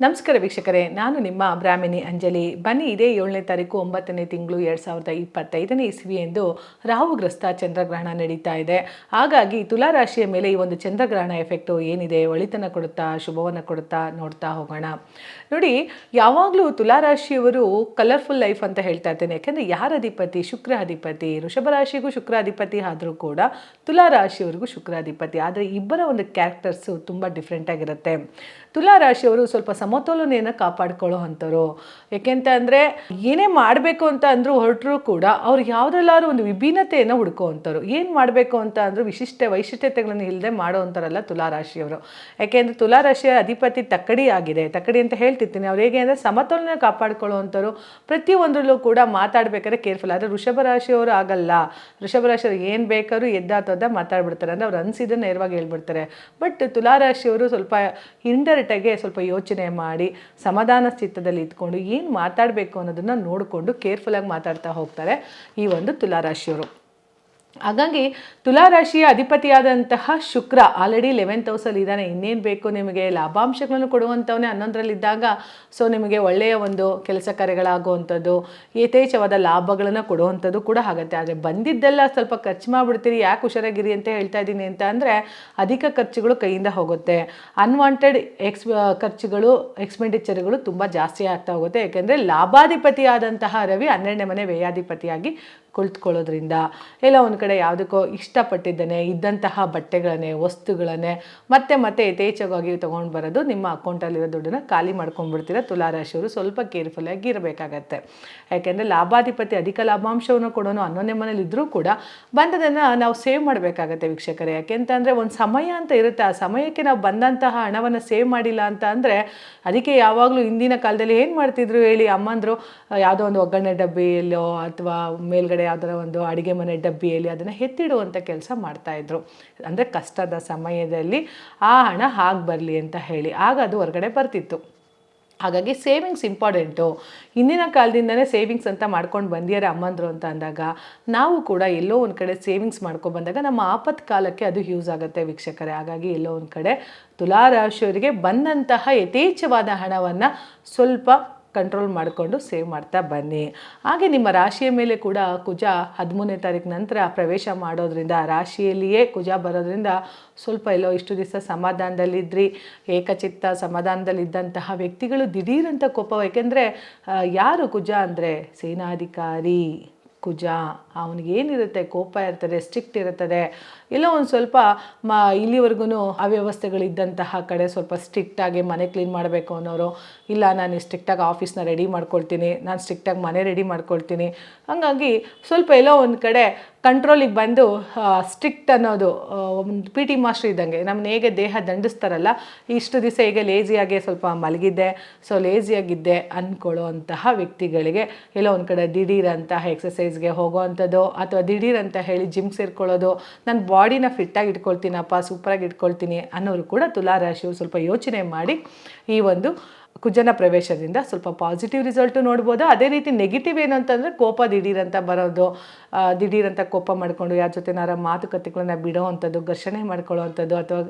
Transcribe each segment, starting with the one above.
ನಮಸ್ಕಾರ ವೀಕ್ಷಕರೇ, ನಾನು ನಿಮ್ಮ ಬ್ರಾಹ್ಮಿಣಿ ಅಂಜಲಿ. ಬನ್ನಿ, ಇದೇ ಏಳನೇ ತಾರೀಕು, ಒಂಬತ್ತನೇ ತಿಂಗಳು, ಎರಡು ಸಾವಿರದ ಇಪ್ಪತ್ತೈದನೇ ಇಸ್ವಿ ಎಂದು ರಾಹುಗ್ರಸ್ತ ಚಂದ್ರಗ್ರಹಣ ನಡೀತಾ ಇದೆ. ಹಾಗಾಗಿ ತುಲಾ ರಾಶಿಯ ಮೇಲೆ ಈ ಒಂದು ಚಂದ್ರಗ್ರಹಣ ಎಫೆಕ್ಟು ಏನಿದೆ, ಒಳಿತನ ಕೊಡುತ್ತಾ, ಶುಭವನ್ನು ಕೊಡುತ್ತಾ ನೋಡ್ತಾ ಹೋಗೋಣ. ನೋಡಿ, ಯಾವಾಗಲೂ ತುಲಾ ರಾಶಿಯವರು ಕಲರ್ಫುಲ್ ಲೈಫ್ ಅಂತ ಹೇಳ್ತಾ ಇರ್ತೇನೆ ಯಾಕೆಂದರೆ ಯಾರ ಅಧಿಪತಿ? ಶುಕ್ರ ಅಧಿಪತಿ. ರಾಶಿಗೂ ಶುಕ್ರ ಅಧಿಪತಿ ಆದರೂ ಕೂಡ ತುಲಾ ರಾಶಿಯವರಿಗೂ ಶುಕ್ರ ಅಧಿಪತಿ. ಆದರೆ ಇಬ್ಬರ ಒಂದು ಕ್ಯಾರೆಕ್ಟರ್ಸು ತುಂಬ ಡಿಫ್ರೆಂಟಾಗಿರುತ್ತೆ ಆಗಿರುತ್ತೆ. ತುಲಾ ರಾಶಿಯವರು ಸ್ವಲ್ಪ ಸಮತೋಲನೆಯನ್ನು ಕಾಪಾಡ್ಕೊಳ್ಳೋ ಅಂಥವ್ರು. ಯಾಕೆಂತ ಅಂದರೆ ಏನೇ ಮಾಡಬೇಕು ಅಂತ ಅಂದರೂ ಹೊರಟರೂ ಕೂಡ ಅವ್ರು ಯಾವುದ್ರಲ್ಲಾದ್ರೂ ಒಂದು ವಿಭಿನ್ನತೆಯನ್ನು ಹುಡ್ಕೋ ಏನು ಮಾಡಬೇಕು ಅಂತ ಅಂದರೂ ವಿಶಿಷ್ಟ ವೈಶಿಷ್ಟ್ಯತೆಗಳನ್ನು ಇಲ್ಲದೆ ಮಾಡೋ ಅಂಥವ್ರಲ್ಲ ತುಲಾ ರಾಶಿಯವರು ಯಾಕೆಂದರೆ ತುಲಾ ರಾಶಿಯ ಅಧಿಪತಿ ತಕ್ಕಡಿ ಆಗಿದೆ. ತಕ್ಕಡಿ ಅಂತ ಹೇಳ್ತಿರ್ತೀನಿ. ಅವ್ರು ಹೇಗೆ ಅಂದರೆ ಸಮತೋಲನ ಕಾಪಾಡ್ಕೊಳ್ಳೋ ಅಂಥವ್ರು ಪ್ರತಿಯೊಂದರಲ್ಲೂ ಕೂಡ ಮಾತಾಡಬೇಕಾದ್ರೆ ಕೇರ್ಫುಲ್. ಆದರೆ ಋಷಭ ರಾಶಿಯವರು ಆಗಲ್ಲ. ಋಷಭ ರಾಶಿಯವರು ಏನು ಬೇಕಾದ್ರೂ ಎದ್ದಾತದ ಮಾತಾಡ್ಬಿಡ್ತಾರೆ. ಅಂದರೆ ಅವ್ರು ಅನಿಸಿದ್ದನ್ನು ನೇರವಾಗಿ ಹೇಳ್ಬಿಡ್ತಾರೆ. ಬಟ್ ತುಲಾ ರಾಶಿಯವರು ಸ್ವಲ್ಪ ಇಂಡೈರೆಕ್ಟಾಗಿ ಸ್ವಲ್ಪ ಯೋಚನೆ ಮಾಡಿ ಸಮಾಧಾನ ಚಿತ್ತದಲ್ಲಿ ಇದ್ಕೊಂಡು ಏನು ಮಾತಾಡಬೇಕು ಅನ್ನೋದನ್ನು ನೋಡಿಕೊಂಡು ಕೇರ್ಫುಲ್ಲಾಗಿ ಮಾತಾಡ್ತಾ ಹೋಗ್ತಾರೆ ಈ ಒಂದು ತುಲಾ ರಾಶಿಯವರು ಹಾಗಾಗಿ ತುಲಾರಾಶಿಯ ಅಧಿಪತಿಯಾದಂತಹ ಶುಕ್ರ ಆಲ್ರೆಡಿ ಲೆವೆಂತ್ ಹೌಸಲ್ಲಿ ಇದ್ದಾನೆ. ಇನ್ನೇನು ಬೇಕು ನಿಮಗೆ? ಲಾಭಾಂಶಗಳನ್ನು ಕೊಡುವಂಥವನೇ ಹನ್ನೊಂದರಲ್ಲಿದ್ದಾಗ ಸೊ ನಿಮಗೆ ಒಳ್ಳೆಯ ಒಂದು ಕೆಲಸ ಕಾರ್ಯಗಳಾಗುವಂಥದ್ದು, ಯಥೇಚ್ಛವಾದ ಲಾಭಗಳನ್ನು ಕೊಡುವಂಥದ್ದು ಕೂಡ ಆಗುತ್ತೆ. ಆದರೆ ಬಂದಿದ್ದೆಲ್ಲ ಸ್ವಲ್ಪ ಖರ್ಚು ಮಾಡಿಬಿಡ್ತೀರಿ, ಯಾಕೆ ಹುಷಾರಾಗಿರಿ ಅಂತ ಹೇಳ್ತಾ ಇದ್ದೀನಿ ಅಂತ ಅಂದರೆ ಅಧಿಕ ಖರ್ಚುಗಳು ಕೈಯಿಂದ ಹೋಗುತ್ತೆ. ಅನ್ವಾಂಟೆಡ್ ಎಕ್ಸ್ ಖರ್ಚುಗಳು ಎಕ್ಸ್ಪೆಂಡಿಚರ್ಗಳು ತುಂಬ ಜಾಸ್ತಿ ಆಗ್ತಾ ಹೋಗುತ್ತೆ. ಯಾಕೆಂದರೆ ಲಾಭಾಧಿಪತಿಯಾದಂತಹ ರವಿ ಹನ್ನೆರಡನೇ ಮನೆ ವ್ಯಯಾಧಿಪತಿಯಾಗಿ ಕುಳಿತುಕೊಳ್ಳೋದ್ರಿಂದ ಎಲ್ಲ ಒಂದು ಕಡೆ ಯಾವುದಕ್ಕೋ ಇಷ್ಟಪಟ್ಟಿದ್ದಾನೆ ಇದ್ದಂತಹ ಬಟ್ಟೆಗಳನ್ನೇ, ವಸ್ತುಗಳನ್ನೇ ಮತ್ತೆ ಮತ್ತೆ ಯಥೇಚ್ಛವಾಗಿ ತೊಗೊಂಡು ಬರೋದು ನಿಮ್ಮ ಅಕೌಂಟಲ್ಲಿರೋ ದುಡ್ಡನ್ನು ಖಾಲಿ ಮಾಡ್ಕೊಂಡ್ಬಿಡ್ತೀರ ತುಲಾರಾಶಿಯವರು. ಸ್ವಲ್ಪ ಕೇರ್ಫುಲ್ಲಾಗಿ ಇರಬೇಕಾಗತ್ತೆ. ಯಾಕೆಂದರೆ ಲಾಭಾಧಿಪತಿ ಅಧಿಕ ಲಾಭಾಂಶವನ್ನು ಕೊಡೋನು ಹನ್ನೊಂದನೇ ಮನೇಲಿ ಇದ್ದರೂ ಕೂಡ ಬಂದದನ್ನು ನಾವು ಸೇವ್ ಮಾಡಬೇಕಾಗತ್ತೆ ವೀಕ್ಷಕರೇ. ಯಾಕೆಂತಂದರೆ ಒಂದು ಸಮಯ ಅಂತ ಇರುತ್ತೆ. ಆ ಸಮಯಕ್ಕೆ ನಾವು ಬಂದಂತಹ ಹಣವನ್ನು ಸೇವ್ ಮಾಡಿಲ್ಲ ಅಂತ ಅಂದರೆ ಅದಕ್ಕೆ ಯಾವಾಗಲೂ ಹಿಂದಿನ ಕಾಲದಲ್ಲಿ ಏನು ಮಾಡ್ತಿದ್ರು ಹೇಳಿ? ಅಮ್ಮಂದರು ಯಾವುದೋ ಒಂದು ಒಗ್ಗರಣೆ ಡಬ್ಬಿಯಲ್ಲೋ ಅಥವಾ ಮೇಲ್ಗಡೆ ಯಾವುದರ ಒಂದು ಅಡುಗೆ ಮನೆ ಡಬ್ಬಿಯಲ್ಲಿ ಅದನ್ನು ಎತ್ತಿಡುವಂಥ ಕೆಲಸ ಮಾಡ್ತಾಯಿದ್ರು ಅಂದರೆ ಕಷ್ಟದ ಸಮಯದಲ್ಲಿ, ಆ ಹಣ ಹಾಗೆ ಬರಲಿ ಅಂತ ಹೇಳಿ. ಆಗ ಅದು ಹೊರಗಡೆ ಬರ್ತಿತ್ತು. ಹಾಗಾಗಿ ಸೇವಿಂಗ್ಸ್ ಇಂಪಾರ್ಟೆಂಟು. ಹಿಂದಿನ ಕಾಲದಿಂದನೇ ಸೇವಿಂಗ್ಸ್ ಅಂತ ಮಾಡ್ಕೊಂಡು ಬಂದಿದ್ದಾರೆ ಅಮ್ಮಂದರು ಅಂತ ಅಂದಾಗ, ನಾವು ಕೂಡ ಎಲ್ಲೋ ಒಂದು ಕಡೆ ಸೇವಿಂಗ್ಸ್ ಮಾಡ್ಕೊಂಡು ಬಂದಾಗ ನಮ್ಮ ಆಪತ್ ಕಾಲಕ್ಕೆ ಅದು ಯೂಸ್ ಆಗುತ್ತೆ ವೀಕ್ಷಕರೇ. ಹಾಗಾಗಿ ಎಲ್ಲೋ ಒಂದು ಕಡೆ ತುಲಾರಾಶಿಯವರಿಗೆ ಬಂದಂತಹ ಯಥೇಚ್ಛವಾದ ಹಣವನ್ನು ಸ್ವಲ್ಪ ಕಂಟ್ರೋಲ್ ಮಾಡಿಕೊಂಡು ಸೇವ್ ಮಾಡ್ತಾ ಬನ್ನಿ. ಹಾಗೆ ನಿಮ್ಮ ರಾಶಿಯ ಮೇಲೆ ಕೂಡ ಕುಜ ಹದಿಮೂರನೇ ತಾರೀಕು ನಂತರ ಪ್ರವೇಶ ಮಾಡೋದ್ರಿಂದ, ರಾಶಿಯಲ್ಲಿಯೇ ಕುಜ ಬರೋದ್ರಿಂದ ಸ್ವಲ್ಪ ಎಲ್ಲೋ ಇಷ್ಟು ದಿವಸ ಸಮಾಧಾನದಲ್ಲಿದ್ರಿ, ಏಕಚಿತ್ತ ಸಮಾಧಾನದಲ್ಲಿದ್ದಂತಹ ವ್ಯಕ್ತಿಗಳು ದಿಢೀರಂತ ಕೋಪ ಯಾಕೆಂದರೆ ಯಾರು ಕುಜ ಅಂದರೆ ಸೇನಾಧಿಕಾರಿ. ಕುಜ ಅವನಿಗೇನಿರುತ್ತೆ ಕೋಪ ಇರ್ತದೆ ಸ್ಟ್ರಿಕ್ಟ್ ಇರುತ್ತದೆ ಎಲ್ಲ ಒಂದು ಸ್ವಲ್ಪ ಮ ಇಲ್ಲಿವರೆಗೂ ಅವ್ಯವಸ್ಥೆಗಳಿದ್ದಂತಹ ಕಡೆ ಸ್ವಲ್ಪ ಸ್ಟ್ರಿಕ್ಟಾಗಿ ಮನೆ ಕ್ಲೀನ್ ಮಾಡಬೇಕು ಅನ್ನೋರು, ಇಲ್ಲ ನಾನು ಸ್ಟ್ರಿಕ್ಟಾಗಿ ಆಫೀಸ್ನ ರೆಡಿ ಮಾಡ್ಕೊಳ್ತೀನಿ, ನಾನು ಸ್ಟ್ರಿಕ್ಟಾಗಿ ಮನೆ ರೆಡಿ ಮಾಡ್ಕೊಳ್ತೀನಿ, ಹಾಗಾಗಿ ಸ್ವಲ್ಪ ಎಲ್ಲೋ ಒಂದು ಕಡೆ ಕಂಟ್ರೋಲಿಗೆ ಬಂದು ಸ್ಟ್ರಿಕ್ಟ್ ಅನ್ನೋದು ಒಂದು ಪಿ ಟಿ ಮಾಸ್ಟರ್ ಇದ್ದಂಗೆ. ನಮ್ಮನ್ನ ಹೇಗೆ ದೇಹ ದಂಡಿಸ್ತಾರಲ್ಲ, ಇಷ್ಟು ದಿವಸ ಹೇಗೆ ಲೇಜಿಯಾಗೆ ಸ್ವಲ್ಪ ಮಲಗಿದ್ದೆ ಸೊ ಲೇಜಿಯಾಗಿದ್ದೆ ಅಂದ್ಕೊಳ್ಳೋ ಅಂತಹ ವ್ಯಕ್ತಿಗಳಿಗೆ, ಎಲ್ಲೋ ಒಂದು ಕಡೆ ದಿಢೀರಂತಹ ಎಕ್ಸಸೈಸ್ಗೆ ಹೋಗೋವಂಥದ್ದು ಅಥವಾ ದಿಢೀರಂತ ಹೇಳಿ ಜಿಮ್ ಸೇರ್ಕೊಳ್ಳೋದು ನನ್ನ ಬಾಡಿನ ಫಿಟ್ಟಾಗಿ ಇಟ್ಕೊಳ್ತೀನಪ್ಪ ಸೂಪರಾಗಿ ಇಟ್ಕೊಳ್ತೀನಿ ಅನ್ನೋರು ಕೂಡ ತುಲಾರಾಶಿಯು ಸ್ವಲ್ಪ ಯೋಚನೆ ಮಾಡಿ ಈ ಒಂದು ಕುಜನ ಪ್ರವೇಶದಿಂದ ಸ್ವಲ್ಪ ಪಾಸಿಟಿವ್ ರಿಸಲ್ಟು ನೋಡ್ಬೋದು? ಅದೇ ರೀತಿ ನೆಗೆಟಿವ್ ಏನು ಅಂತಂದರೆ ಕೋಪ ದಿಢೀರಂತ ಬರೋದು ದಿಢೀರಂತ ಕೋಪ ಮಾಡಿಕೊಂಡು ಯಾರ ಜೊತೆನಾರ ಮಾತುಕತೆಗಳನ್ನ ಬಿಡೋ ಅಂಥದ್ದು ಘರ್ಷಣೆ ಮಾಡ್ಕೊಳ್ಳೋ ಅಂಥದ್ದು ಅಥವಾ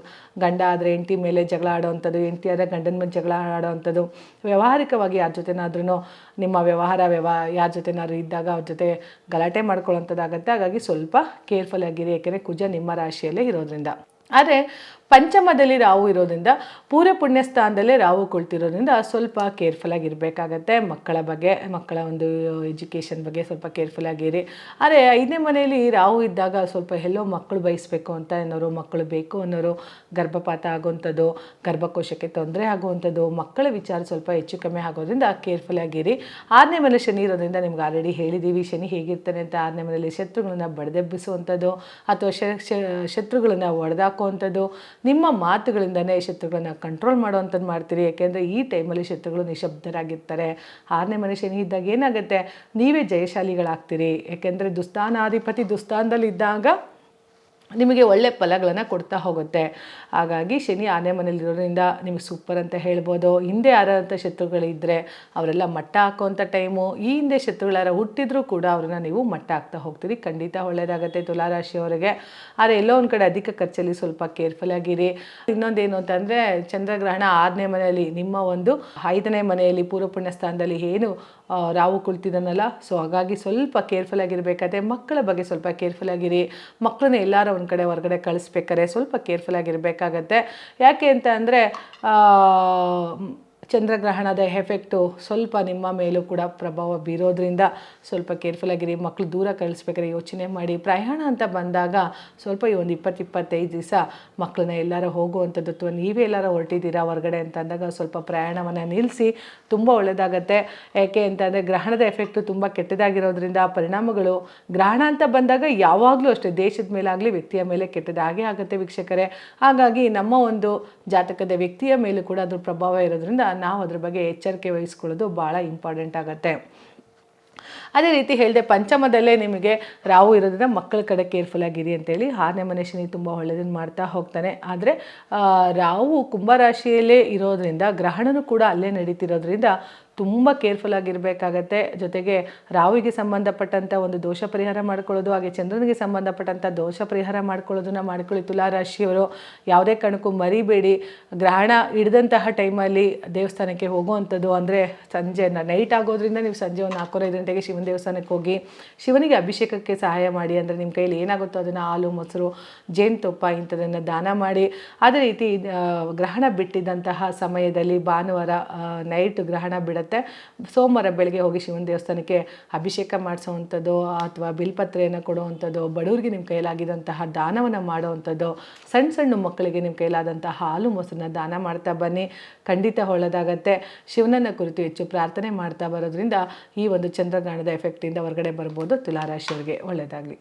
ಗಂಡ ಆದರೆ ಹೆಂಡತಿ ಮೇಲೆ ಜಗಳ ಆಡೋವಂಥದ್ದು, ಹೆಂಡತಿ ಆದರೆ ಗಂಡನ ಮೇಲೆ ಜಗಳ ಆಡೋ ಅಂಥದ್ದು ವ್ಯಾವಹಾರಿಕವಾಗಿ ಯಾರ ಜೊತೆನಾದ್ರೂ ನಿಮ್ಮ ವ್ಯವಹಾರ ವ್ಯವ, ಯಾರ ಜೊತೆನಾದ್ರು ಇದ್ದಾಗ ಅವ್ರ ಜೊತೆ ಗಲಾಟೆ ಮಾಡ್ಕೊಳ್ಳೋಂಥದ್ದಾಗತ್ತೆ ಹಾಗಾಗಿ ಸ್ವಲ್ಪ ಕೇರ್ಫುಲ್ ಆಗಿರಿ. ಏಕೆಂದರೆ ಕುಜ ನಿಮ್ಮ ರಾಶಿಯಲ್ಲೇ ಇರೋದ್ರಿಂದ. ಆದರೆ ಪಂಚಮದಲ್ಲಿ ರಾಹು ಇರೋದ್ರಿಂದ, ಪೂರ್ವ ಪುಣ್ಯ ಸ್ಥಾನದಲ್ಲೇ ರಾಹು ಕುಳಿತಿರೋದ್ರಿಂದ ಸ್ವಲ್ಪ ಕೇರ್ಫುಲ್ ಆಗಿರಬೇಕಾಗತ್ತೆ ಮಕ್ಕಳ ಬಗ್ಗೆ, ಮಕ್ಕಳ ಒಂದು ಎಜುಕೇಷನ್ ಬಗ್ಗೆ ಸ್ವಲ್ಪ ಕೇರ್ಫುಲ್ ಆಗಿರಿ. ಆದರೆ ಐದನೇ ಮನೆಯಲ್ಲಿ ರಾಹು ಇದ್ದಾಗ ಸ್ವಲ್ಪ ಎಲ್ಲೋ ಮಕ್ಕಳು ಬಯಸಬೇಕು ಅಂತ ಅನ್ನೋರು, ಮಕ್ಕಳು ಬೇಕು ಅನ್ನೋರು, ಗರ್ಭಪಾತ ಆಗುವಂಥದ್ದು, ಗರ್ಭಕೋಶಕ್ಕೆ ತೊಂದರೆ ಆಗುವಂಥದ್ದು, ಮಕ್ಕಳ ವಿಚಾರ ಸ್ವಲ್ಪ ಹೆಚ್ಚು ಕಮ್ಮಿ ಆಗೋದ್ರಿಂದ ಕೇರ್ಫುಲ್ ಆಗಿರಿ. ಆರನೇ ಮನೆ ಶನಿ ಇರೋದ್ರಿಂದ ನಿಮ್ಗೆ ಆಲ್ರೆಡಿ ಹೇಳಿದ್ದೀವಿ ಶನಿ ಹೇಗಿರ್ತಾನೆ ಅಂತ ಆರನೇ ಮನೆಯಲ್ಲಿ ಶತ್ರುಗಳನ್ನ ಬಡದೆಬ್ಬಿಸುವಂಥದ್ದು, ಅಥವಾ ಶತ್ರುಗಳನ್ನ ಒಡೆದಾಕುವಂಥದ್ದು ನಿಮ್ಮ ಮಾತುಗಳಿಂದನೇ ಶತ್ರುಗಳನ್ನ ಕಂಟ್ರೋಲ್ ಮಾಡುವಂಥದ್ದು ಮಾಡ್ತೀರಿ. ಯಾಕೆಂದರೆ ಈ ಟೈಮಲ್ಲಿ ಶತ್ರುಗಳು ನಿಶಬ್ದರಾಗಿರ್ತಾರೆ. ಆರನೇ ಮನುಷ್ಯನಿಗೆ ಇದ್ದಾಗ ಏನಾಗುತ್ತೆ? ನೀವೇ ಜಯಶಾಲಿಗಳಾಗ್ತೀರಿ. ಯಾಕೆಂದರೆ ದುಸ್ಥಾನಾಧಿಪತಿ ದುಸ್ಥಾನದಲ್ಲಿದ್ದಾಗ ನಿಮಗೆ ಒಳ್ಳೆ ಫಲಗಳನ್ನು ಕೊಡ್ತಾ ಹೋಗುತ್ತೆ. ಹಾಗಾಗಿ ಶನಿ ಆನೆ ಮನೇಲಿರೋದ್ರಿಂದ ನಿಮಗೆ ಸೂಪರ್ ಅಂತ ಹೇಳ್ಬೋದು. ಹಿಂದೆ ಯಾರಂಥ ಶತ್ರುಗಳಿದ್ದರೆ ಅವರೆಲ್ಲ ಮಟ್ಟ ಹಾಕೋಂಥ ಟೈಮು ಈ ಹಿಂದೆ ಶತ್ರುಗಳಾರ ಹುಟ್ಟಿದ್ರೂ ಕೂಡ ಅವ್ರನ್ನ ನೀವು ಮಟ್ಟ ಹಾಕ್ತಾ ಹೋಗ್ತೀರಿ. ಖಂಡಿತ ಒಳ್ಳೆಯದಾಗತ್ತೆ ತುಲಾರಾಶಿಯವರಿಗೆ. ಆದರೆ ಎಲ್ಲೋ ಒಂದು ಕಡೆ ಅಧಿಕ ಖರ್ಚಲ್ಲಿ ಸ್ವಲ್ಪ ಕೇರ್ಫುಲ್ ಆಗಿರಿ. ಇನ್ನೊಂದೇನು ಅಂತಂದರೆ ಚಂದ್ರಗ್ರಹಣ ಆರನೇ ಮನೆಯಲ್ಲಿ ನಿಮ್ಮ ಒಂದು ಐದನೇ ಮನೆಯಲ್ಲಿ ಪೂರ್ವಪುಣ್ಯ ಸ್ಥಾನದಲ್ಲಿ ಏನು ರಾಹು ಕುಳಿತಿದ್ದಾನಲ್ಲ ಸೊ ಹಾಗಾಗಿ ಸ್ವಲ್ಪ ಕೇರ್ಫುಲ್ ಆಗಿರಬೇಕಾದ್ರೆ ಮಕ್ಕಳ ಬಗ್ಗೆ ಸ್ವಲ್ಪ ಕೇರ್ಫುಲ್ ಆಗಿರಿ. ಮಕ್ಕಳನ್ನ ಎಲ್ಲಾರ ಒಂದು ಕಡೆ ಹೊರಗಡೆ ಕಳಿಸ್ಬೇಕಾದ್ರೆ ಸ್ವಲ್ಪ ಕೇರ್ಫುಲ್ ಆಗಿರಬೇಕಾಗತ್ತೆ. ಯಾಕೆ ಅಂತ ಅಂದರೆ ಚಂದ್ರಗ್ರಹಣದ ಎಫೆಕ್ಟು ಸ್ವಲ್ಪ ನಿಮ್ಮ ಮೇಲೂ ಕೂಡ ಪ್ರಭಾವ ಬೀರೋದ್ರಿಂದ ಸ್ವಲ್ಪ ಕೇರ್ಫುಲ್ ಆಗಿರಿ ಮಕ್ಕಳು ದೂರ ಕಳಿಸ್ಬೇಕಾದ್ರೆ ಯೋಚನೆ ಮಾಡಿ. ಪ್ರಯಾಣ ಅಂತ ಬಂದಾಗ ಸ್ವಲ್ಪ ಈ ಒಂದು ಇಪ್ಪತ್ತು ಇಪ್ಪತ್ತೈದು ದಿವಸ ಮಕ್ಕಳನ್ನ ಎಲ್ಲಾರ ಹೋಗುವಂಥದ್ದು ಅಥವಾ ನೀವೇ ಎಲ್ಲಾರ ಹೊರಟಿದ್ದೀರಾ ಹೊರಗಡೆ ಅಂತ ಅಂದಾಗ ಸ್ವಲ್ಪ ಪ್ರಯಾಣವನ್ನು ನಿಲ್ಲಿಸಿ ತುಂಬ ಒಳ್ಳೆಯದಾಗತ್ತೆ ಯಾಕೆ ಅಂತಂದರೆ ಗ್ರಹಣದ ಎಫೆಕ್ಟು ತುಂಬ ಕೆಟ್ಟದಾಗಿರೋದ್ರಿಂದ ಪರಿಣಾಮಗಳು ಗ್ರಹಣ ಅಂತ ಬಂದಾಗ ಯಾವಾಗಲೂ ಅಷ್ಟೇ, ದೇಶದ ಮೇಲಾಗಲಿ ವ್ಯಕ್ತಿಯ ಮೇಲೆ ಕೆಟ್ಟದಾಗೇ ಆಗುತ್ತೆ ವೀಕ್ಷಕರೇ. ಹಾಗಾಗಿ ನಮ್ಮ ಒಂದು ಜಾತಕದ ವ್ಯಕ್ತಿಯ ಮೇಲೂ ಕೂಡ ಅದ್ರ ಪ್ರಭಾವ ಇರೋದ್ರಿಂದ ನಾವು ಅದ್ರ ಬಗ್ಗೆ ಎಚ್ಚರಿಕೆ ವಹಿಸ್ಕೊಳ್ಳೋದು ಭಾಳ ಇಂಪಾರ್ಟೆಂಟ್ ಆಗುತ್ತೆ. ಅದೇ ರೀತಿ ಹೇಳಿದೆ, ಪಂಚಮದಲ್ಲೇ ನಿಮಗೆ ರಾಹು ಇರೋದ್ರಿಂದ ಮಕ್ಕಳ ಕಡೆ ಕೇರ್ಫುಲ್ ಆಗಿರಿ ಅಂತೇಳಿ ಆರನೇ ಮನೆ ಶನಿ ತುಂಬ ಒಳ್ಳೆಯದನ್ನು ಮಾಡ್ತಾ ಹೋಗ್ತಾನೆ. ಆದರೆ ರಾಹು ಕುಂಭರಾಶಿಯಲ್ಲೇ ಇರೋದ್ರಿಂದ, ಗ್ರಹಣನೂ ಕೂಡ ಅಲ್ಲೇ ನಡೀತಿರೋದ್ರಿಂದ ತುಂಬ ಕೇರ್ಫುಲ್ ಆಗಿರಬೇಕಾಗತ್ತೆ. ಜೊತೆಗೆ ರಾವಿಗೆ ಸಂಬಂಧಪಟ್ಟಂಥ ಒಂದು ದೋಷ ಪರಿಹಾರ ಮಾಡ್ಕೊಳ್ಳೋದು, ಹಾಗೆ ಚಂದ್ರನಿಗೆ ಸಂಬಂಧಪಟ್ಟಂಥ ದೋಷ ಪರಿಹಾರ ಮಾಡ್ಕೊಳ್ಳೋದನ್ನ ಮಾಡ್ಕೊಳ್ಳಿ. ತುಲಾರಾಶಿಯವರು ಯಾವುದೇ ಕಾರಣಕ್ಕೂ ಮರಿಬೇಡಿ. ಗ್ರಹಣ ಹಿಡಿದಂತಹ ಟೈಮಲ್ಲಿ ದೇವಸ್ಥಾನಕ್ಕೆ ಹೋಗುವಂಥದ್ದು ಅಂದರೆ ಸಂಜೆ ನೈಟ್ ಆಗೋದ್ರಿಂದ ನೀವು ಸಂಜೆ ಒಂದು ನಾಲ್ಕೂವರೆ ಗಂಟೆಗೆ ಶಿವನ ದೇವಸ್ಥಾನಕ್ಕೆ ಹೋಗಿ ಶಿವನಿಗೆ ಅಭಿಷೇಕಕ್ಕೆ ಸಹಾಯ ಮಾಡಿ ಅಂದರೆ ನಿಮ್ಮ ಕೈಯಲ್ಲಿ ಏನಾಗುತ್ತೋ ಅದನ್ನು ಹಾಲು, ಮೊಸರು ಜೇನುತುಪ್ಪ ಇಂಥದನ್ನು ದಾನ ಮಾಡಿ. ಅದೇ ರೀತಿ ಗ್ರಹಣ ಬಿಟ್ಟಿದ್ದಂತಹ ಸಮಯದಲ್ಲಿ ಭಾನುವಾರ ನೈಟ್ ಗ್ರಹಣ ಸೋಮವಾರ ಬೆಳಗ್ಗೆ ಹೋಗಿ ಶಿವನ ದೇವಸ್ಥಾನಕ್ಕೆ ಅಭಿಷೇಕ ಮಾಡಿಸೋವಂಥದ್ದು ಅಥವಾ ಬಿಲ್ಪತ್ರೆಯನ್ನು ಕೊಡುವಂಥದ್ದು, ಬಡವರಿಗೆ ನಿಮ್ಮ ಕೈಲಾಗಿದ್ದಂತಹ ದಾನವನ್ನು ಮಾಡುವಂಥದ್ದು ಸಣ್ಣ ಸಣ್ಣ ಮಕ್ಕಳಿಗೆ ನಿಮ್ಮ ಕೈಲಾದಂತಹ ಹಾಲು ಮೊಸರನ್ನ ದಾನ ಮಾಡ್ತಾ ಬನ್ನಿ. ಖಂಡಿತ ಒಳ್ಳೆಯದಾಗತ್ತೆ ಶಿವನನ್ನು ಕುರಿತು ಹೆಚ್ಚು ಪ್ರಾರ್ಥನೆ ಮಾಡ್ತಾ ಬರೋದ್ರಿಂದ ಈ ಒಂದು ಚಂದ್ರಗ್ರಹಣದ ಎಫೆಕ್ಟಿಂದ ಹೊರಗಡೆ ಬರ್ಬೋದು. ತುಲಾರಾಶಿಯವರಿಗೆ ಒಳ್ಳೆಯದಾಗಲಿ